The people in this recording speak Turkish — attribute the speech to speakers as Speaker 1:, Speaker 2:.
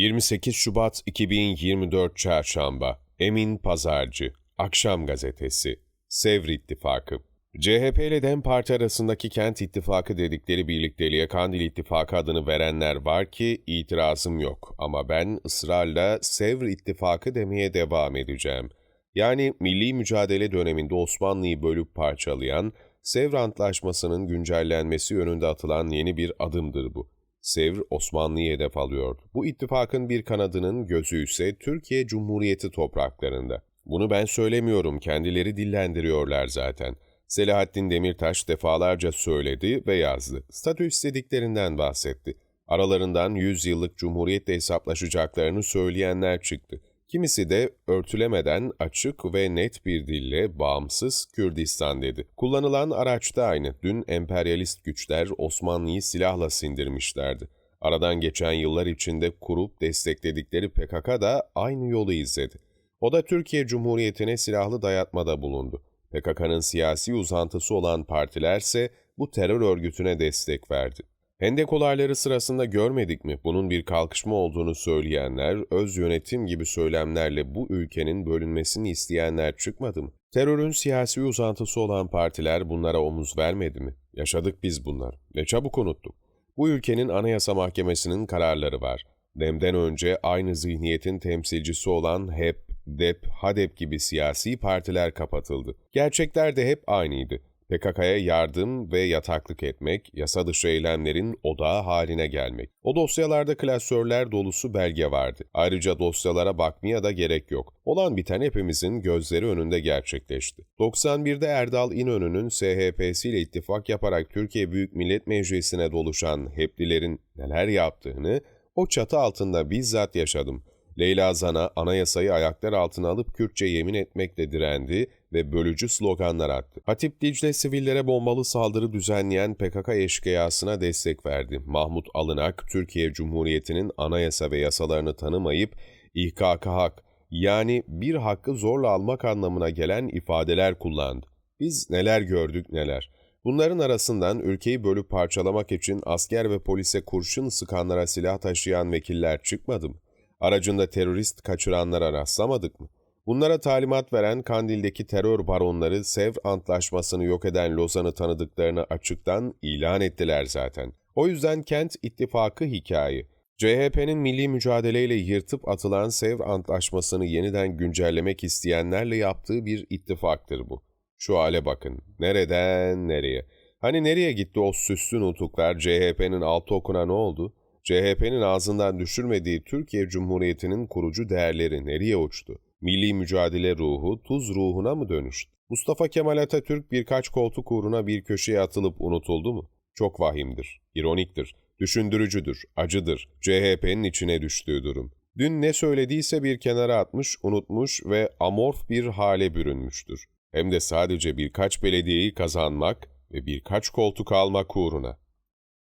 Speaker 1: 28 Şubat 2024 Çarşamba Emin Pazarcı Akşam Gazetesi Sevr İttifakı CHP ile DEM Parti arasındaki kent ittifakı dedikleri birlikteliğe Kandil İttifakı adını verenler var ki itirazım yok ama ben ısrarla Sevr İttifakı demeye devam edeceğim. Yani milli mücadele döneminde Osmanlı'yı bölüp parçalayan Sevr Antlaşması'nın güncellenmesi yönünde atılan yeni bir adımdır bu. Sevr Osmanlı'yı hedef alıyordu. Bu ittifakın bir kanadının gözü ise Türkiye Cumhuriyeti topraklarında. Bunu ben söylemiyorum, kendileri dillendiriyorlar zaten. Selahattin Demirtaş defalarca söyledi ve yazdı. Statü istediklerinden bahsetti. Aralarından 100 yıllık cumhuriyetle hesaplaşacaklarını söyleyenler çıktı. Kimisi de örtülemeden açık ve net bir dille bağımsız Kürdistan dedi. Kullanılan araç da aynı. Dün emperyalist güçler Osmanlı'yı silahla sindirmişlerdi. Aradan geçen yıllar içinde kurup destekledikleri PKK da aynı yolu izledi. O da Türkiye Cumhuriyeti'ne silahlı dayatmada bulundu. PKK'nın siyasi uzantısı olan partilerse bu terör örgütüne destek verdi. Hendek olayları sırasında görmedik mi bunun bir kalkışma olduğunu söyleyenler, öz yönetim gibi söylemlerle bu ülkenin bölünmesini isteyenler çıkmadı mı? Terörün siyasi uzantısı olan partiler bunlara omuz vermedi mi? Yaşadık biz bunlar. Ne çabuk unuttuk. Bu ülkenin Anayasa Mahkemesi'nin kararları var. Demden önce aynı zihniyetin temsilcisi olan HEP, DEP, HADEP gibi siyasi partiler kapatıldı. Gerçekler de hep aynıydı. PKK'ya yardım ve yataklık etmek, yasa dışı eylemlerin odağı haline gelmek. O dosyalarda klasörler dolusu belge vardı. Ayrıca dosyalara bakmaya da gerek yok. Olan biten hepimizin gözleri önünde gerçekleşti. 91'de Erdal İnönü'nün SHP'siyle ittifak yaparak Türkiye Büyük Millet Meclisi'ne doluşan HEP'lilerin neler yaptığını o çatı altında bizzat yaşadım. Leyla Zana anayasayı ayaklar altına alıp Kürtçe yemin etmekle direndi ve bölücü sloganlar attı. Hatip Dicle sivillere bombalı saldırı düzenleyen PKK eşkıyasına destek verdi. Mahmut Alınak, Türkiye Cumhuriyeti'nin anayasa ve yasalarını tanımayıp ihkaka hak, yani bir hakkı zorla almak anlamına gelen ifadeler kullandı. Biz neler gördük neler. Bunların arasından ülkeyi bölüp parçalamak için asker ve polise kurşun sıkanlara silah taşıyan vekiller çıkmadı mı? Aracında terörist kaçıranlara rastlamadık mı? Bunlara talimat veren Kandil'deki terör baronları Sevr Antlaşması'nı yok eden Lozan'ı tanıdıklarını açıktan ilan ettiler zaten. O yüzden kent ittifakı hikaye. CHP'nin milli mücadeleyle yırtıp atılan Sevr Antlaşması'nı yeniden güncellemek isteyenlerle yaptığı bir ittifaktır bu. Şu hale bakın. Nereden nereye? Hani nereye gitti o süslü nutuklar CHP'nin altı okuna ne oldu? CHP'nin ağzından düşürmediği Türkiye Cumhuriyeti'nin kurucu değerleri nereye uçtu? Milli mücadele ruhu tuz ruhuna mı dönüştü? Mustafa Kemal Atatürk birkaç koltuk uğruna bir köşeye atılıp unutuldu mu? Çok vahimdir, ironiktir, düşündürücüdür, acıdır, CHP'nin içine düştüğü durum. Dün ne söylediyse bir kenara atmış, unutmuş ve amorf bir hale bürünmüştür. Hem de sadece birkaç belediyeyi kazanmak ve birkaç koltuk almak uğruna.